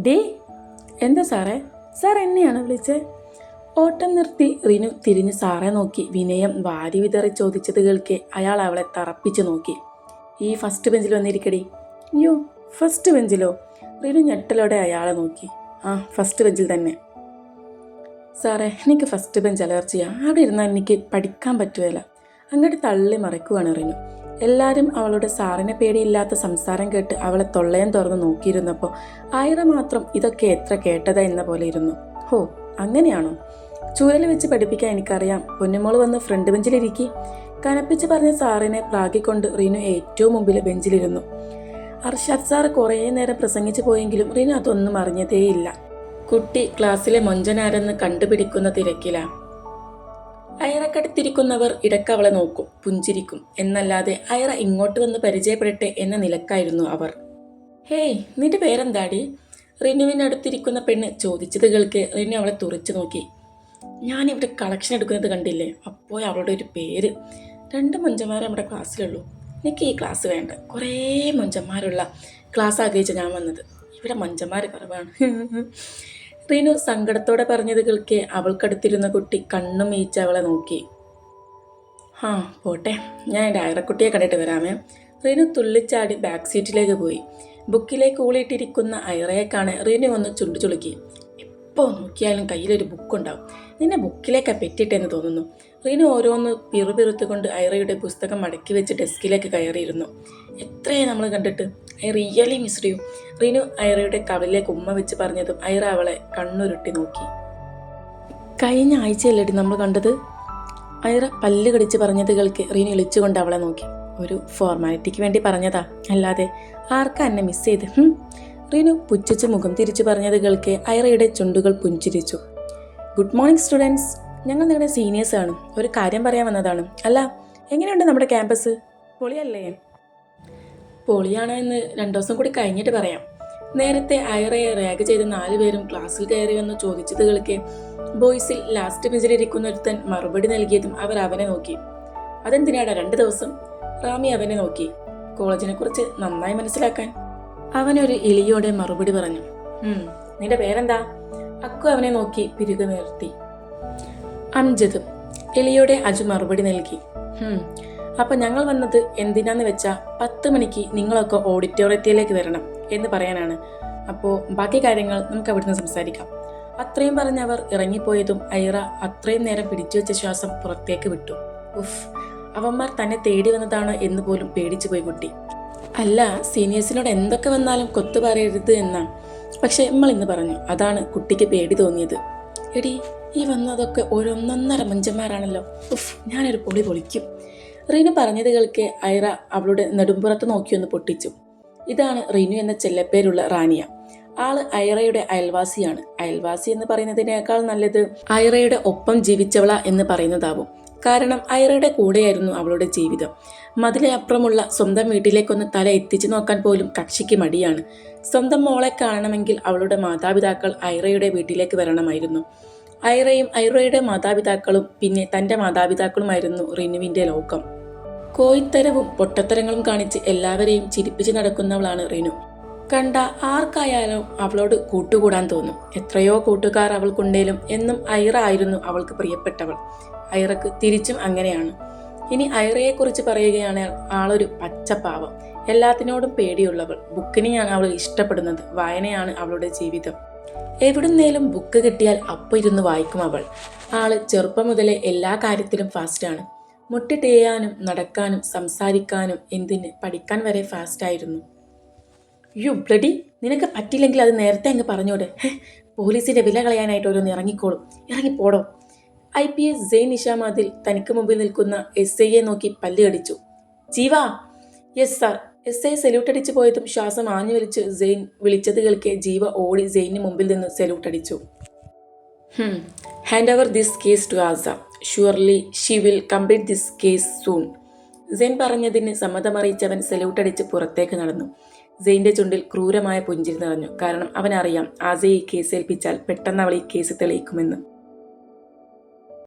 Day എന്താ സാറേ? Sir എന്നെയാണ് വിളിച്ചത് ഓട്ടം നിർത്തി റിനു തിരിഞ്ഞ് സാറെ നോക്കി. വിനയം വാരി വിതറി ചോദിച്ചത് കേൾക്കെ. അയാൾ അവളെ തറപ്പിച്ച് നോക്കി. ഈ ഫസ്റ്റ് ബെഞ്ചിൽ വന്നിരിക്കടി. അയ്യോ ഫസ്റ്റ് ബെഞ്ചിലോ റിനു ഞെട്ടലോടെ അയാളെ നോക്കി. ആ ഫസ്റ്റ് ബെഞ്ചിൽ തന്നെ. സാറേ എനിക്ക് ഫസ്റ്റ് ബെഞ്ച് അലർജിയാണ് അവിടെ ഇരുന്നാൽ എനിക്ക് പഠിക്കാൻ പറ്റുകയില്ല അങ്ങോട്ട് തള്ളി മറക്കുവാണ് റിനു. എല്ലാവരും അവളുടെ സാറിനെ പേടിയില്ലാത്ത സംസാരം കേട്ട് അവളെ തൊള്ളയം തുറന്ന് നോക്കിയിരുന്നപ്പോൾ ആയിര മാത്രം ഇതൊക്കെ എത്ര കേട്ടതാ എന്ന പോലെ ഇരുന്നു. ഹോ അങ്ങനെയാണോ? ചൂരൽ വെച്ച് പഠിപ്പിക്കാൻ എനിക്കറിയാം. പൊന്നുമോൾ വന്ന് ഫ്രണ്ട് ബെഞ്ചിലിരിക്കി. കനപ്പിച്ച് പറഞ്ഞ സാറിനെ പ്രാഗിക്കൊണ്ട് റീനു ഏറ്റവും മുമ്പിലെ ബെഞ്ചിലിരുന്നു. അർഷാദ് സാർ കുറേ നേരം പ്രസംഗിച്ചു പോയെങ്കിലും റീനു അതൊന്നും അറിഞ്ഞതേയില്ല. കുട്ടി ക്ലാസ്സിലെ മൊഞ്ചനാരെന്ന് കണ്ടുപിടിക്കുന്ന തിരക്കിലാ. അയറക്കടുത്തിരിക്കുന്നവർ ഇടയ്ക്ക് അവളെ നോക്കും പുഞ്ചിരിക്കും. എന്നല്ലാതെ അയറ ഇങ്ങോട്ട് വന്ന് പരിചയപ്പെടട്ടെ എന്ന നിലക്കായിരുന്നു അവർ. ഹേയ് നിന്റെ പേരെന്താടി? റിനുവിനടുത്തിരിക്കുന്ന പെണ്ണ് ചോദിച്ചത് കേൾക്ക്. റിനു അവളെ തുറച്ചു നോക്കി. ഞാനിവിടെ കളക്ഷൻ എടുക്കുന്നത് കണ്ടില്ലേ? അപ്പോൾ അവളുടെ ഒരു പേര്. രണ്ട് മൊഞ്ചന്മാരെ നമ്മുടെ ക്ലാസ്സിലുള്ളൂ. എനിക്ക് ഈ ക്ലാസ് വേണ്ട. കുറേ മൊഞ്ചന്മാരുള്ള ക്ലാസ് ആഗ്രഹിച്ച ഞാൻ വന്നത്. ഇവിടെ മൊഞ്ചന്മാർ കുറവാണ്. റീനു സങ്കടത്തോടെ പറഞ്ഞത് കേൾക്കെ അവൾക്കടുത്തിരുന്ന കുട്ടി കണ്ണും മീച്ച് അവളെ നോക്കി. ആ പോട്ടെ. ഞാൻ എന്റെ അയറക്കുട്ടിയെ കണ്ടിട്ട് വരാമേ. റീനു തുള്ളിച്ചാടി ബാക്ക് സീറ്റിലേക്ക് പോയി. ബുക്കിലേക്ക് ഊളിയിട്ടിരിക്കുന്ന അയറയെ കാണെ റീനു ഒന്ന് ചുണ്ടു ചുളുക്കി. എപ്പോൾ നോക്കിയാലും കയ്യിലൊരു ബുക്കുണ്ടാവും. നിന്നെ ബുക്കിലേക്കാണ് പെറ്റിട്ടെന്ന് തോന്നുന്നു. റീനു ഓരോന്ന് പിറുപിറുത്തുകൊണ്ട് ഐറയുടെ പുസ്തകം മടക്കി വെച്ച് ഡെസ്കിലേക്ക് കയറിയിരുന്നു. എത്രയായി നമ്മൾ കണ്ടിട്ട്? I really missed you Reenu ഐറയുടെ കവലിലെ ഉമ്മ വെച്ച് പറഞ്ഞതും ഐറ അവളെ കണ്ണുരുട്ടി നോക്കി. കഴിഞ്ഞ ആഴ്ചയല്ലേടി നമ്മൾ കണ്ടത്? ഐറ പല്ല് കടിച്ച് പറഞ്ഞത് കേൾക്ക് റീനു ഇളിച്ചുകൊണ്ട് അവളെ നോക്കി. ഒരു ഫോർമാലിറ്റിക്ക് വേണ്ടി പറഞ്ഞതാ. അല്ലാതെ ആർക്കാ എന്നെ മിസ് ചെയ്ത്? റീനു പുച്ഛിച്ച് മുഖം തിരിച്ചു പറഞ്ഞത് കേൾക്ക് ഐറയുടെ ചുണ്ടുകൾ പുഞ്ചിരിച്ചു. Good morning students. ഞങ്ങൾ നിങ്ങളുടെ സീനിയേഴ്സാണ് ഒരു കാര്യം പറയാൻ വന്നതാണ്. അല്ല എങ്ങനെയുണ്ട് നമ്മുടെ ക്യാമ്പസ്? പൊളിയല്ലേ? പൊളിയാണോ എന്ന് രണ്ടു ദിവസം കൂടി കഴിഞ്ഞിട്ട് പറയാം. നേരത്തെ അയറയെ റാഗ് ചെയ്ത നാലുപേരും ക്ലാസ്സിൽ കയറി വന്ന് ചോദിച്ചത് കേൾക്കെ. ബോയ്സിൽ ലാസ്റ്റ് ബെഞ്ചിലിരിക്കുന്ന ഒരുത്തൻ മറുപടി നൽകിയതും അവർ അവനെ നോക്കി. അതെന്തിനാടാ രണ്ട് ദിവസം? റാമി അവനെ നോക്കി. കോളേജിനെ കുറിച്ച് നന്നായി മനസ്സിലാക്കാൻ. അവനൊരു ഇളിയോടെ മറുപടി പറഞ്ഞു. "ഉം, നിന്റെ പേരെന്താ? അക്കു അവനെ നോക്കി പിരുകമേർത്തി അംജദ് എലിയോടെ അജു മറുപടി നൽകി. "ഹും, അപ്പൊ ഞങ്ങൾ വന്നത് എന്തിനാന്ന് വെച്ചാൽ പത്ത് മണിക്ക് നിങ്ങളൊക്കെ ഓഡിറ്റോറിയത്തിലേക്ക് വരണം എന്ന് പറയാനാണ്. അപ്പോൾ ബാക്കി കാര്യങ്ങൾ നമുക്ക് അവിടുന്ന് സംസാരിക്കാം. അത്രയും പറഞ്ഞവർ ഇറങ്ങിപ്പോയതും ഐറ അത്രയും നേരം പിടിച്ചു വെച്ച ശ്വാസം പുറത്തേക്ക് വിട്ടു. ഉഫ് അവന്മാർ തന്നെ തേടി വന്നതാണ് എന്ന് പോലും പേടിച്ചു പോയി കുട്ടി. അല്ല സീനിയേഴ്സിനോട് എന്തൊക്കെ വന്നാലും കൊത്തു പറയരുത് എന്നാ. പക്ഷെ നമ്മൾ ഇന്ന് പറഞ്ഞു അതാണ് കുട്ടിക്ക് പേടി തോന്നിയത്. എടി ഈ വന്നതൊക്കെ ഓരോന്നൊന്നര മഞ്ചന്മാരാണല്ലോ. ഉഫ് ഞാനൊരു പൊളി പൊളിക്കും. റീനു പറഞ്ഞത് കേൾക്കെ ഐറ അവളുടെ നെടുമ്പുറത്ത് നോക്കിയൊന്ന് പൊട്ടിച്ചു. ഇതാണ് റീനു എന്ന ചെല്ലപ്പേരുള്ള റാനിയ ആൾ ഐറയുടെ അയൽവാസിയാണ്. അയൽവാസി എന്ന് പറയുന്നതിനേക്കാൾ നല്ലത് ഐറയുടെ ഒപ്പം ജീവിച്ചവള എന്ന് പറയുന്നതാവും. കാരണം ഐറയുടെ കൂടെയായിരുന്നു അവളുടെ ജീവിതം. മതിലെ അപ്പുറമുള്ള സ്വന്തം വീട്ടിലേക്കൊന്ന് തല എത്തിച്ചു നോക്കാൻ പോലും കക്ഷിക്ക് മടിയാണ്. സ്വന്തം മോളെ കാണണമെങ്കിൽ അവളുടെ മാതാപിതാക്കൾ ഐറയുടെ വീട്ടിലേക്ക് വരണമായിരുന്നു. ഐറയും ഐറയുടെ മാതാപിതാക്കളും പിന്നെ തന്റെ മാതാപിതാക്കളുമായിരുന്നു റിനുവിന്റെ ലോകം. കോയിത്തരവും പൊട്ടത്തരങ്ങളും കാണിച്ച് എല്ലാവരെയും ചിരിപ്പിച്ച് നടക്കുന്നവളാണ് റിനു. കണ്ട ആർക്കായാലും അവളോട് കൂട്ടുകൂടാൻ തോന്നും. എത്രയോ കൂട്ടുകാർ അവൾക്കുണ്ടേലും എന്നും ഐറ ആയിരുന്നു അവൾക്ക് പ്രിയപ്പെട്ടവൾ. ഐറക്ക് തിരിച്ചും അങ്ങനെയാണ്. ഇനി ഐറയെക്കുറിച്ച് പറയുകയാണെങ്കിൽ ആളൊരു പച്ചപ്പാവം. എല്ലാത്തിനോടും പേടിയുള്ളവൾ. ബുക്കിനെയാണ് അവൾ ഇഷ്ടപ്പെടുന്നത്. വായനയാണ് അവളുടെ ജീവിതം. എവിടുന്നേലും ബുക്ക് കിട്ടിയാൽ അപ്പം ഇരുന്ന് വായിക്കും അവൾ. ആൾ ചെറുപ്പം മുതലേ എല്ലാ കാര്യത്തിലും ഫാസ്റ്റാണ് മുട്ടിട്ടേയാനും നടക്കാനും സംസാരിക്കാനും എന്തിന് പഠിക്കാൻ വരെ ഫാസ്റ്റായിരുന്നു യു ബ്ലഡി നിനക്ക് പറ്റില്ലെങ്കിൽ അത് നേരത്തെ അങ്ങ് പറഞ്ഞോടെ. പോലീസിന്റെ വില കളയാനായിട്ട് ഓരോന്ന് ഇറങ്ങിക്കോളും. ഇറങ്ങിപ്പോടോ ഐ പി എസ് ജെയ് നിഷാമാതിൽ തനിക്ക് മുമ്പിൽ നിൽക്കുന്ന എസ് ഐയെ നോക്കി പല്ല് കടിച്ചു. Jeeva. Yes sir. S I salute അടിച്ചു പോയതും ശ്വാസം ആഞ്ഞു വലിച്ച് സെയിൻ വിളിച്ചത് കേൾക്കെ ജീവ ഓടി സെയിന് മുമ്പിൽ നിന്ന് സല്യൂട്ട് അടിച്ചു. Hand over this case to Asa. Surely she will complete this case soon Zain പറഞ്ഞതിന് സമ്മതമറിയിച്ചവൻ സല്യൂട്ട് അടിച്ച് പുറത്തേക്ക് നടന്നു. സെയിന്റെ ചുണ്ടിൽ ക്രൂരമായ പുഞ്ചിരി നിറഞ്ഞു. കാരണം അവനറിയാം ആസയെ ഈ കേസ് ഏൽപ്പിച്ചാൽ പെട്ടെന്ന് അവൾ ഈ കേസ് തെളിയിക്കുമെന്ന്.